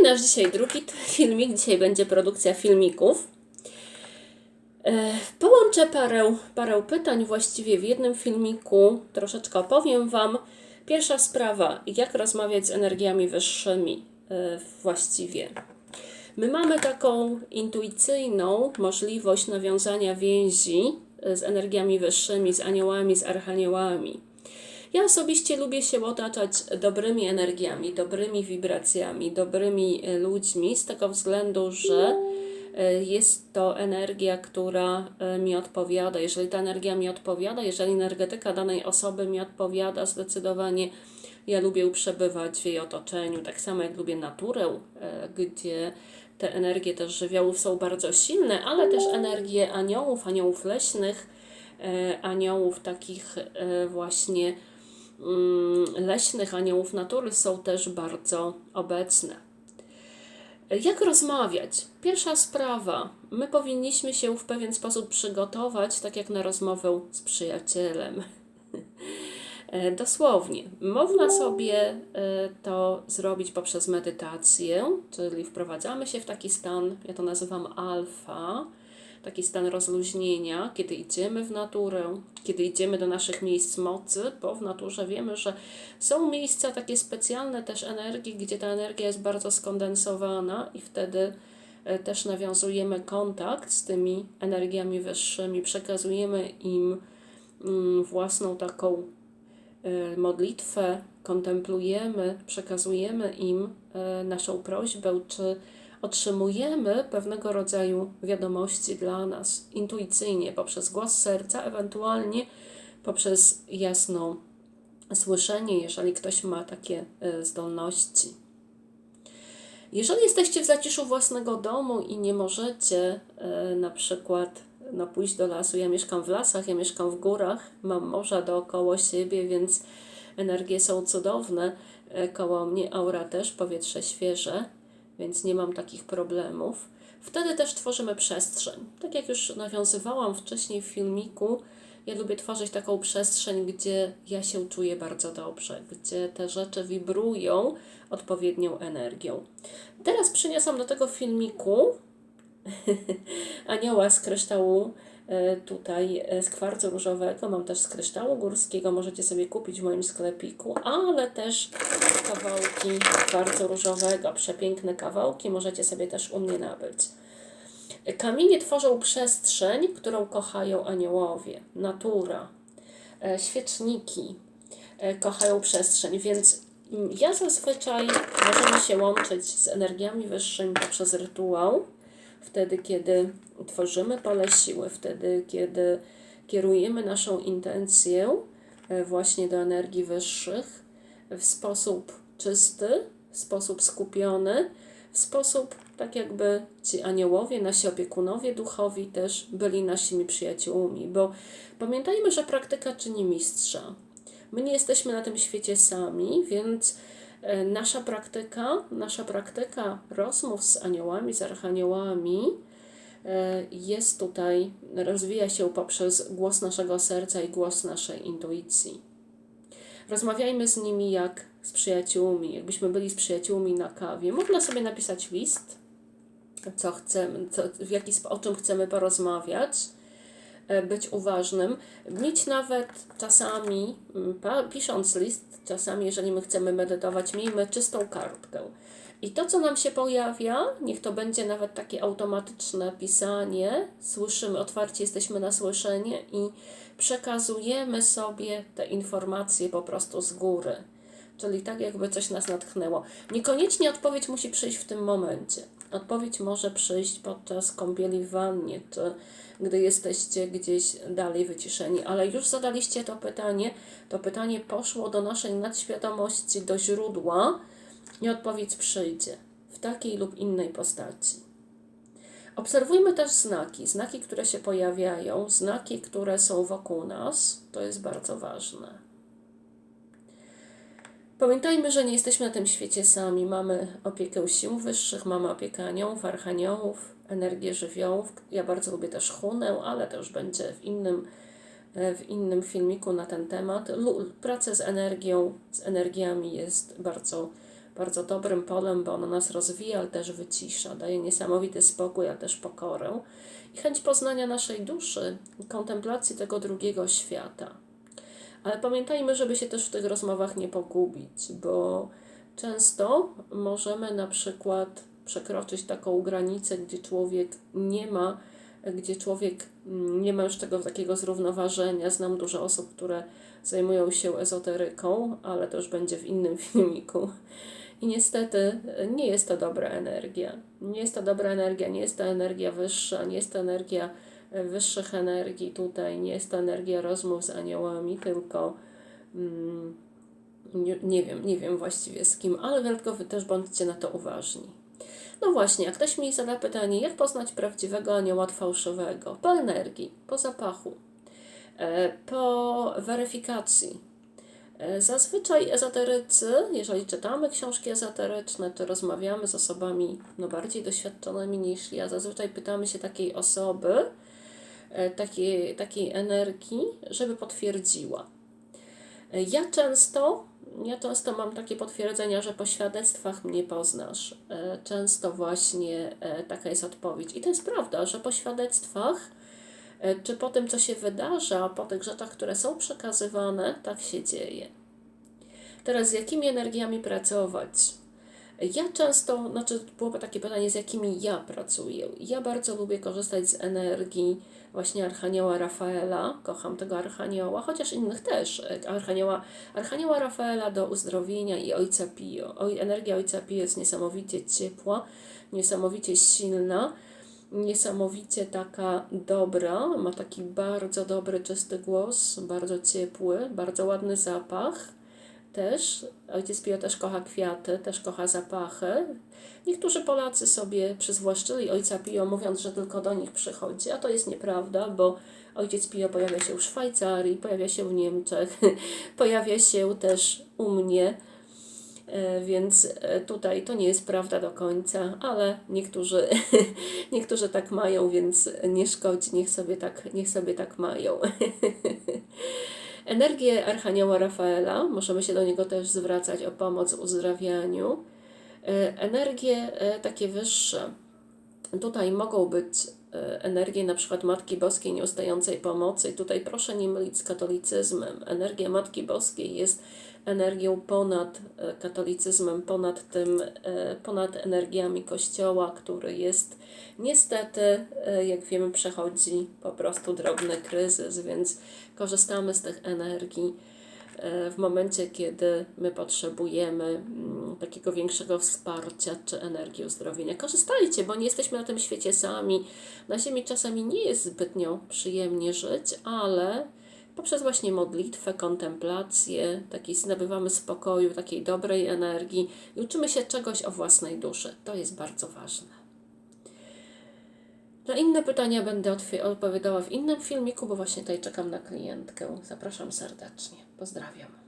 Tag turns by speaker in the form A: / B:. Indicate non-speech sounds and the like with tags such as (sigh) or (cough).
A: i nasz dzisiaj drugi (laughs) filmik. Dzisiaj będzie produkcja filmików. E, Połączę parę, parę pytań właściwie w jednym filmiku. Troszeczkę opowiem Wam. Pierwsza sprawa, jak rozmawiać z energiami wyższymi e, właściwie. My mamy taką intuicyjną możliwość nawiązania więzi e, z energiami wyższymi, z aniołami, z archaniołami. Ja osobiście lubię się otaczać dobrymi energiami, dobrymi wibracjami, dobrymi e, ludźmi, z tego względu, że e, jest to energia, która e, mi odpowiada. Jeżeli ta energia mi odpowiada, jeżeli energetyka danej osoby mi odpowiada, zdecydowanie ja lubię przebywać w jej otoczeniu. Tak samo jak lubię naturę, gdzie te energie też żywiołów są bardzo silne, ale też energie aniołów, aniołów leśnych, aniołów takich właśnie leśnych aniołów natury są też bardzo obecne. Jak rozmawiać? Pierwsza sprawa. My powinniśmy się w pewien sposób przygotować, tak jak na rozmowę z przyjacielem. (laughs) E, dosłownie. Można sobie e, to zrobić poprzez medytację, czyli wprowadzamy się w taki stan, ja to nazywam alfa, taki stan rozluźnienia, kiedy idziemy w naturę, kiedy idziemy do naszych miejsc mocy, bo w naturze wiemy, że są miejsca takie specjalne też energii, gdzie ta energia jest bardzo skondensowana i wtedy e, też nawiązujemy kontakt z tymi energiami wyższymi, przekazujemy im mm, własną taką e, modlitwę, kontemplujemy, przekazujemy im e, naszą prośbę, czy otrzymujemy pewnego rodzaju wiadomości dla nas intuicyjnie, poprzez głos serca, ewentualnie poprzez jasną słyszenie, jeżeli ktoś ma takie e, zdolności. Jeżeli jesteście w zaciszu własnego domu i nie możecie e, na przykład no, pójść do lasu, ja mieszkam w lasach, ja mieszkam w górach, mam morza dookoła siebie, więc energie są cudowne e, koło mnie, aura też, powietrze świeże, więc nie mam takich problemów. Wtedy też tworzymy przestrzeń. Tak jak już nawiązywałam wcześniej w filmiku, ja lubię tworzyć taką przestrzeń, gdzie ja się czuję bardzo dobrze, gdzie te rzeczy wibrują odpowiednią energią. Teraz przyniosłam do tego filmiku (laughs) anioła z kryształu tutaj e, z kwarcu różowego, mam też z kryształu górskiego, możecie sobie kupić w moim sklepiku, ale też kawałki kwarcu różowego, przepiękne kawałki, możecie sobie też u mnie nabyć. Kamienie tworzą przestrzeń, którą kochają aniołowie, natura, e, świeczniki kochają przestrzeń, więc ja zazwyczaj możemy się łączyć z energiami wyższymi poprzez rytuał, wtedy, kiedy tworzymy pole siły, wtedy, kiedy kierujemy naszą intencję e, właśnie do energii wyższych w sposób czysty, w sposób skupiony, w sposób tak jakby ci aniołowie, nasi opiekunowie duchowi też byli naszymi przyjaciółmi, bo pamiętajmy, że praktyka czyni mistrza. My nie jesteśmy na tym świecie sami, więc nasza praktyka, nasza praktyka rozmów z aniołami, z archaniołami e, jest tutaj, rozwija się poprzez głos naszego serca i głos naszej intuicji. Rozmawiajmy z nimi jak z przyjaciółmi, jakbyśmy byli z przyjaciółmi na kawie. Można sobie napisać list, co chcemy, co, w jaki, o czym chcemy porozmawiać E, być uważnym, mieć nawet czasami, pisząc list, czasami, jeżeli my chcemy medytować, miejmy czystą kartkę. I to, co nam się pojawia, niech to będzie nawet takie automatyczne pisanie, słyszymy, otwarcie jesteśmy na słyszenie i przekazujemy sobie te informacje po prostu z góry. Czyli tak, jakby coś nas natchnęło. Niekoniecznie odpowiedź musi przyjść w tym momencie. Odpowiedź może przyjść podczas kąpieli w wannie, czy gdy jesteście gdzieś dalej wyciszeni, ale już zadaliście to pytanie, to pytanie poszło do naszej nadświadomości, do źródła i odpowiedź przyjdzie w takiej lub innej postaci. Obserwujmy też znaki, znaki, które się pojawiają, znaki, które są wokół nas, to jest bardzo ważne. Pamiętajmy, że nie jesteśmy na tym świecie sami. Mamy opiekę sił wyższych, mamy opiekę aniołów, archaniołów, energię żywiołów. Ja bardzo lubię też chunę, ale to już będzie w innym, e, w innym filmiku na ten temat. Praca z energią, z energiami jest bardzo bardzo dobrym polem, bo ono nas rozwija, ale też wycisza, daje niesamowity spokój, ale też pokorę i chęć poznania naszej duszy, kontemplacji tego drugiego świata. Ale pamiętajmy, żeby się też w tych rozmowach nie pogubić, bo często możemy na przykład przekroczyć taką granicę, gdzie człowiek nie ma, gdzie człowiek mm, nie ma już tego takiego zrównoważenia. Znam dużo osób, które zajmują się ezoteryką, ale to już będzie w innym (laughs) filmiku. I niestety nie jest to dobra energia. Nie jest to dobra energia, nie jest to energia wyższa, nie jest to energia e, wyższych energii tutaj, nie jest to energia rozmów z aniołami, tylko mm, nie, nie wiem, nie wiem właściwie z kim, ale tylko wy też bądźcie na to uważni. No właśnie, jak ktoś mi zada pytanie, jak poznać prawdziwego anioła od fałszywego? Po energii, po zapachu, e, po weryfikacji. E, Zazwyczaj ezoterycy, jeżeli czytamy książki ezoteryczne, czy rozmawiamy z osobami no, bardziej doświadczonymi niż ja, zazwyczaj pytamy się takiej osoby, takiej, takiej energii, żeby potwierdziła. E, Ja często, ja często mam takie potwierdzenia, że po świadectwach mnie poznasz. E, Często właśnie e, taka jest odpowiedź. I to jest prawda, że po świadectwach, e, czy po tym, co się wydarza, po tych rzeczach, które są przekazywane, tak się dzieje. Teraz z jakimi energiami pracować? Ja często, znaczy byłoby takie pytanie, z jakimi ja pracuję. Ja bardzo lubię korzystać z energii właśnie Archanioła Rafaela, kocham tego Archanioła, chociaż innych też. Archanioła, Archanioła Rafaela do uzdrowienia i Ojca Pio. Oj, energia Ojca Pio jest niesamowicie ciepła, niesamowicie silna, niesamowicie taka dobra, ma taki bardzo dobry, czysty głos, bardzo ciepły, bardzo ładny zapach też. Ojciec Pio też kocha kwiaty, też kocha zapachy. Niektórzy Polacy sobie przyzwłaszczyli Ojca Pio, mówiąc, że tylko do nich przychodzi, a to jest nieprawda, bo Ojciec Pio pojawia się w Szwajcarii, pojawia się w Niemczech, (laughs) pojawia się też u mnie, E, więc e, tutaj to nie jest prawda do końca, ale niektórzy, (laughs) niektórzy tak mają, więc nie szkodzi, niech sobie tak, niech sobie tak mają. (laughs) Energię Archanioła Rafaela, możemy się do niego też zwracać o pomoc w uzdrawianiu. E, Energie e, takie wyższe, tutaj mogą być e, energie na przykład Matki Boskiej nieustającej pomocy. Tutaj proszę nie mylić z katolicyzmem. Energia Matki Boskiej jest energią ponad e, katolicyzmem, ponad tym, e, ponad energiami Kościoła, który jest niestety, jak wiemy, przechodzi po prostu drobny kryzys, więc korzystamy z tych energii w momencie, kiedy my potrzebujemy mm, takiego większego wsparcia czy energii uzdrowienia. Korzystajcie, bo nie jesteśmy na tym świecie sami. Na Ziemi czasami nie jest zbytnio przyjemnie żyć, ale poprzez właśnie modlitwę, kontemplację, takiej nabywamy spokoju, takiej dobrej energii i uczymy się czegoś o własnej duszy. To jest bardzo ważne. Na inne pytania będę odpowiadała w innym filmiku, bo właśnie tutaj czekam na klientkę. Zapraszam serdecznie. Pozdrawiam.